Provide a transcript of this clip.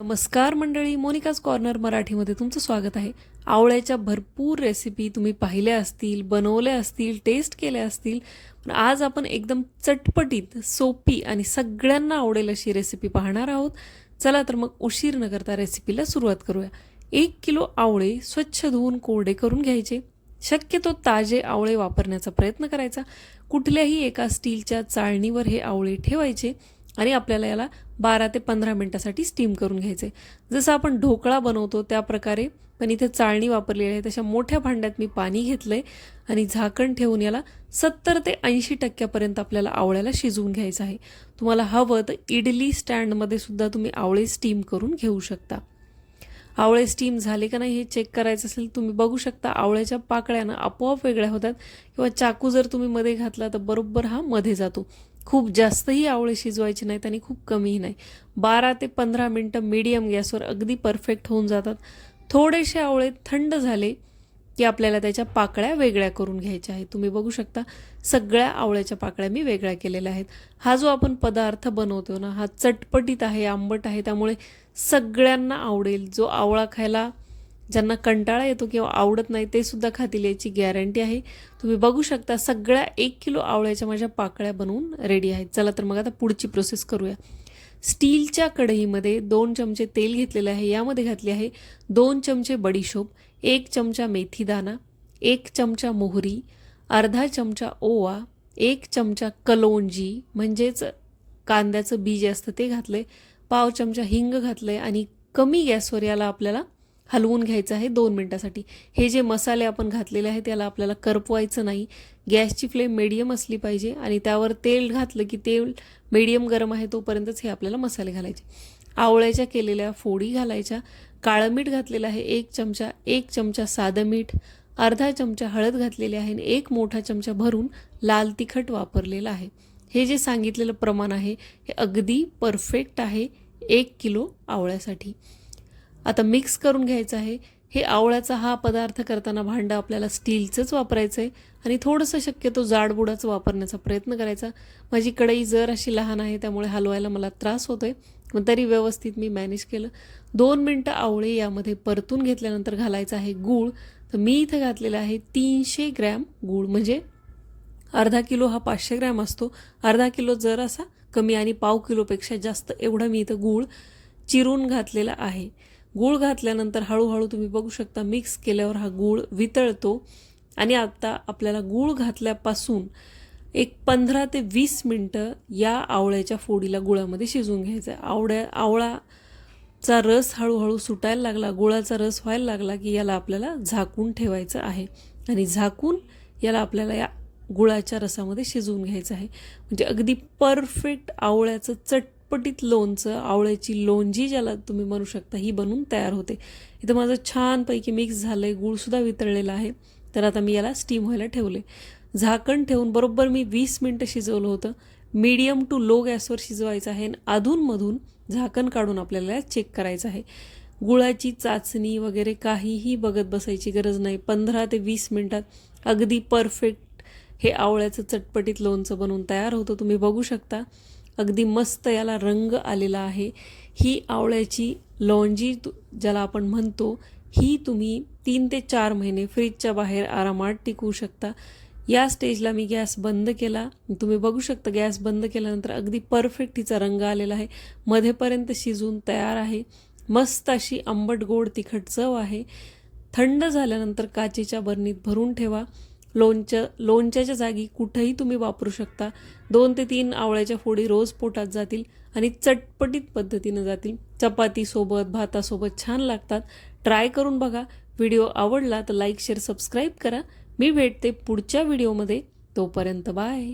नमस्कार मंडळी Monika's corner मराठीमध्ये तुमचं स्वागत आहे. आवळ्याच्या भरपूर रेसिपी तुम्ही पाहिल्या असतील बनवल्या असतील टेस्ट केल्या असतील पण आज आपण एकदम चटपटीत सोपी आणि सगळ्यांना आवडेल अशी रेसिपी पाहणार आहोत. चला तर मग उशीर न करता रेसिपीला सुरुवात करूया. एक किलो आवळे स्वच्छ धुवून कोरडे करून घ्यायचे. शक्यतो ताजे आवळे वापरण्याचा प्रयत्न करायचा. कुठल्याही एका स्टीलच्या चाळणीवर हे आवळे ठेवायचे आणि आपल्याला याला बारा ते पंधरा मिनटासाठी स्टीम करून घ्यायचे. जसं आपण ढोकळा बनवतो त्या प्रकारे पण इथे चाळणी वापरलेली आहे. तशा मोठ्या भांड्यात मी पाणी घेतलं आहे आणि झाकण ठेवून याला सत्तर ते ऐंशी टक्क्यापर्यंत आपल्याला आवळ्याला शिजवून घ्यायचं आहे. तुम्हाला हवं तर इडली स्टँडमध्ये सुद्धा तुम्ही आवळे स्टीम करून घेऊ शकता. आवळे स्टीम झाले का नाही हे चेक करायचं असेल तुम्ही बघू शकता आवळ्याच्या पाकळ्यानं आपोआप वेगळ्या होतात. किंवा चाकू जर तुम्ही मध्ये घातला तर बरोबर हा मध्ये जातो. खूप जास्तही आवळे शिजवायचे नाहीत आणि खूप कमीही नाही. बारा ते पंधरा मिनटं मीडियम गॅसवर अगदी परफेक्ट होऊन जातात. थोडेसे आवळे थंड झाले की आपल्याला त्याच्या पाकळ्या वेगळ्या करून घ्यायच्या आहेत. तुम्ही बघू शकता सगळ्या आवळ्याच्या पाकळ्या मी वेगळ्या केलेल्या आहेत. हा जो आपण पदार्थ बनवतो ना हा चटपटीत आहे आंबट आहे त्यामुळे सगळ्यांना आवडेल. जो आवळा खायला ज्यांना कंटाळा येतो किंवा आवडत नाही ते सुद्धा खातील याची गॅरंटी आहे. तुम्ही बघू शकता सगळ्या एक किलो आवळ्याच्या माझ्या पाकळ्या बनवून रेडी आहेत. चला तर मग आता पुढची प्रोसेस करूया. स्टीलच्या कढईमध्ये दोन चमचे तेल घेतलेले आहे. यामध्ये घातले आहे दोन चमचे बडीशोप एक चमचा मेथीदाना एक चमचा मोहरी अर्धा चमचा ओवा एक चमचा कलोंजी म्हणजेच कांद्याचं बीज असतं ते घातलं आहे पाव चमचा हिंग घातलं आहे आणि कमी गॅसवर याला आपल्याला हलवून घ्यायचं आहे दोन मिनटासाठी. हे जे मसाले आपण घातलेले आहेत त्याला आपल्याला करपवायचं नाही. गॅसची फ्लेम मीडियम असली पाहिजे आणि त्यावर तेल घातलं की तेल मीडियम गरम आहे तोपर्यंतच हे आपल्याला मसाले घालायचे. आवळ्याच्या केलेल्या फोडी घालायच्या. काळं मीठ घातलेलं आहे एक चमचा एक चमचा साधं मीठ. अर्धा चमचा हळद घातलेली आहे आणि एक मोठा चमचा भरून लाल तिखट वापरलेलं आहे. हे जे सांगितलेलं प्रमाण आहे हे अगदी परफेक्ट आहे एक किलो आवळ्यासाठी. आता मिक्स करून घ्यायचं आहे. हे आवळ्याचा हा पदार्थ करताना भांडं आपल्याला स्टीलचंच वापरायचं आहे आणि थोडंसं शक्यतो जाडबुडाचं वापरण्याचा प्रयत्न करायचा. माझी कढई जर अशी लहान आहे त्यामुळे हलवायला मला त्रास होतो आहे पण तरी व्यवस्थित मी मॅनेज केलं. दोन मिनटं आवळे यामध्ये परतून घेतल्यानंतर घालायचं आहे गूळ. तर मी इथं घातलेलं आहे तीनशे ग्रॅम गूळ. म्हणजे अर्धा किलो हा पाचशे ग्रॅम असतो. अर्धा किलो जर असा कमी आणि पाव किलोपेक्षा जास्त एवढा मी इथं गूळ चिरून घातलेला आहे. गूळ घातल्यानंतर हळूहळू तुम्ही बघू शकता मिक्स केल्यावर हा गूळ वितळतो. आणि आता आपल्याला गूळ घातल्यापासून एक पंधरा ते वीस मिनटं या आवळ्याच्या फोडीला गुळामध्ये शिजवून घ्यायचं आहे. आवड्या आवळाचा रस हळूहळू सुटायला लागला गुळाचा रस व्हायला लागला की याला आपल्याला झाकून ठेवायचं आहे. आणि झाकून याला आपल्याला या गुळाच्या रसामध्ये शिजवून घ्यायचं आहे. म्हणजे अगदी परफेक्ट आवळ्याचं चट चटपटीत लोणचं आवळ्याची लोणजी ज्याला तुम्ही म्हणू शकता ही बनवून तयार होते. इथं माझं छानपैकी मिक्स झालं आहे गूळसुद्धा वितळलेला आहे. तर आता मी याला स्टीम व्हायला ठेवले. झाकण ठेवून बरोबर मी वीस मिनटं शिजवलं होतं. मीडियम टू लो गॅसवर शिजवायचं आहे आणि अधूनमधून झाकण काढून आपल्याला चेक करायचं आहे. गुळाची चाचणी वगैरे काहीही बघत बसायची गरज नाही. पंधरा ते वीस मिनटात अगदी परफेक्ट हे आवळ्याचं चटपटीत लोणचं बनवून तयार होतं. तुम्ही बघू शकता. अगदी मस्त याला रंग आलेला आहे. ही आवळ्याची लॉन्जी तु- ज्याला आपण म्हणतो ही तुम्ही तीन ते चार महिने फ्रीजच्या बाहेर आरामात टिकवू शकता. या स्टेजला मी गॅस बंद केला. तुम्ही बघू शकता गॅस बंद केल्यानंतर अगदी परफेक्ट हिचा रंग आलेला आहे. मध्येपर्यंत शिजून तयार आहे. मस्त अशी आंबट गोड तिखट चव आहे. थंड झाल्यानंतर काचेच्या बरणीत भरून ठेवा. लोणच्या लोणच्याच्या जागी कुठंही तुम्ही वापरू शकता. दोन ते तीन आवळ्याच्या फोडी रोज पोटात जातील आणि चटपटीत पद्धतीनं जातील. चपातीसोबत भातासोबत छान लागतात. ट्राय करून बघा. व्हिडिओ आवडला तर लाईक शेअर सबस्क्राईब करा. मी भेटते पुढच्या व्हिडिओमध्ये. तोपर्यंत बाय.